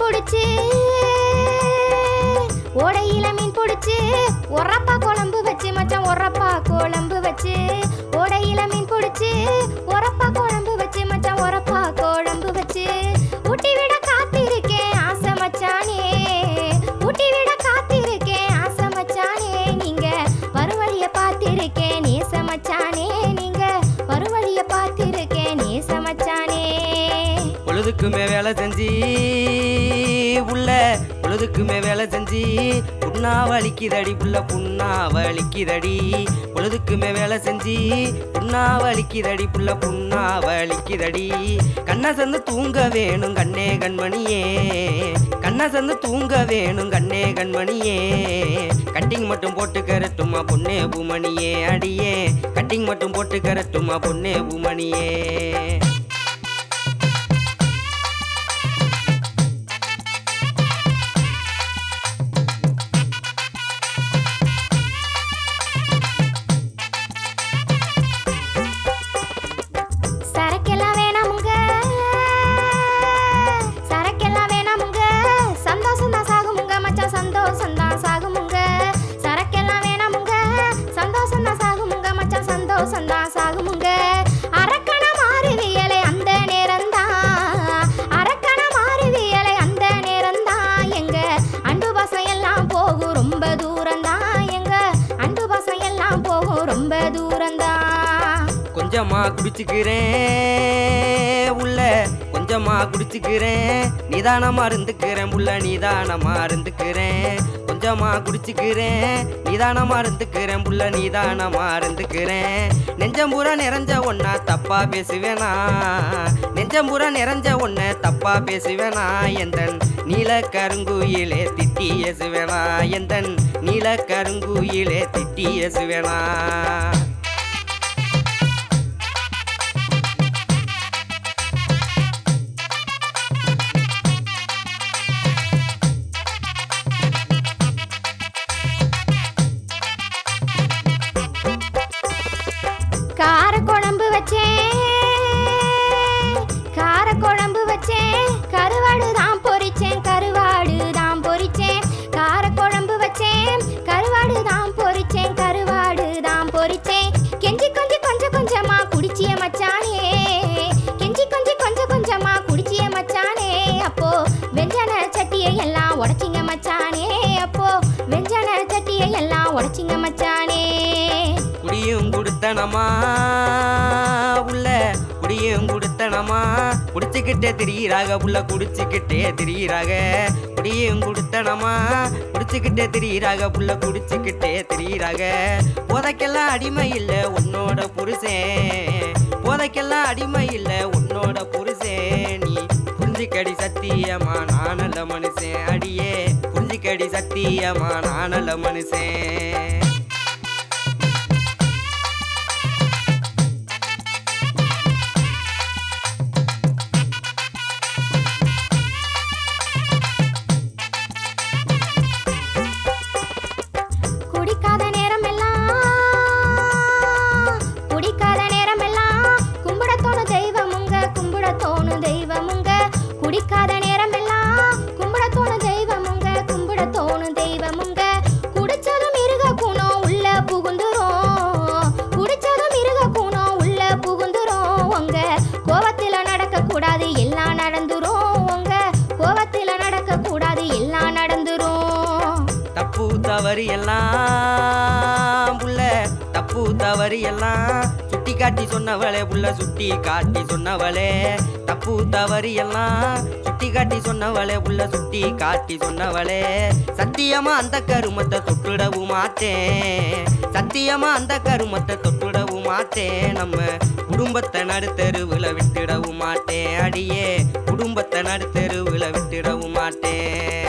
பிடிச்சு ஓடையில மீன் பிடிச்சி உரப்பா குழம்பு வச்சு மச்சான் உரப்பா குழம்பு வச்சு. ஓடையில மீன் பிடிச்சி உரப்பா குழம்பு வச்சு மச்சான் உரப்பா குழம்பு வச்சு. ஊட்டி விட காத்திருக்கேன் ஆசை மச்சானே. ஊட்டி விட காத்திருக்கேன் ஆசை மச்சானே. நீங்க வருவழிய பார்த்திருக்கேன் நேச மச்சானே. பொழுதுக்குமே வேலை செஞ்சு உள்ள பொழுதுக்குமே வேலை செஞ்சு. புண்ணா வலிக்குதடி புள்ள புண்ணா வலிக்குதடி பொழுதுக்குமே வேலை செஞ்சு புண்ணா வலிக்குதடி புள்ள புண்ணா வலிக்குதடி கண்ணை சந்து தூங்க வேணும் கண்ணே கண்மணியே. கண்ணை சந்து தூங்க வேணும் கண்ணே கண்மணியே. கட்டிங் மட்டும் போட்டு கரட்டுமா பொண்ணே பூமணியே அடியே. கட்டிங் மட்டும் போட்டு கரட்டுமா பொண்ணே பூமணியே. கொஞ்சமா குடிச்சுக்கிறேன் உள்ள. கொஞ்சமா குடிச்சுக்கிறேன். நிதானமா இருந்துக்கிறேன் உள்ள. நிதானமா இருந்துக்கிறேன். கொஞ்சமா குடிச்சுக்கிறேன். நிதானமா இருந்துக்கிறேன் புள்ள நிதானமா இருந்துக்கிறேன். நெஞ்சம்பூரா நிறைஞ்ச ஒன்னா தப்பா பேசுவேனா? நெஞ்சம்பூரா நிறைஞ்ச ஒன்ன தப்பா பேசுவேனா? எந்தன் நீல கருங்குயிலே திட்டி ஏசுவேனா? எந்தன் நீல கருங்குயிலே திட்டி ஏசுவேனா? எல்லாம் மச்சானே. குடியும் குடுத்தனமா? உள்ள குடியும் குடுத்தனமா? குடிச்சுக்கிட்டே திரியிறாக உள்ள குடிச்சுக்கிட்டே திரியிறாக. குடியும் குடுத்தனமா? குடிச்சுக்கிட்டே திரியிறாக உள்ள குடிச்சுக்கிட்டே திரியிறாக. போதைக்கெல்லாம் அடிமை இல்லை உன்னோட புருஷன் போதைக்கெல்லாம் அடிமை இல்லை உன்னோட புருஷன் நீ புரிஞ்சுக்கடி சத்தியமா? நானல்ல மனுஷன் அடியே. சத்தியமா நானல்ல மனுஷன் தவறு எல்லாம் புள்ள தப்பு தவறு எல்லாம் சுட்டி காட்டி சொன்னவளே புள்ள சுட்டி காட்டி சொன்னவளே. தப்பு தவறு எல்லாம் சுட்டி காட்டி சொன்னவளே புள்ள சுட்டி காட்டி சொன்னவளே. சத்தியமா அந்த கருமத்தை தொட்டுடவும் மாட்டேன். சத்தியமா அந்த கருமத்தை தொட்டுடவும் மாட்டேன். நம்ம குடும்பத்தை நடுத்தெருவுல விட்டுடவும் மாட்டேன். அடியே குடும்பத்தை நடுத்தெருவுல விட்டுடவும் மாட்டேன்.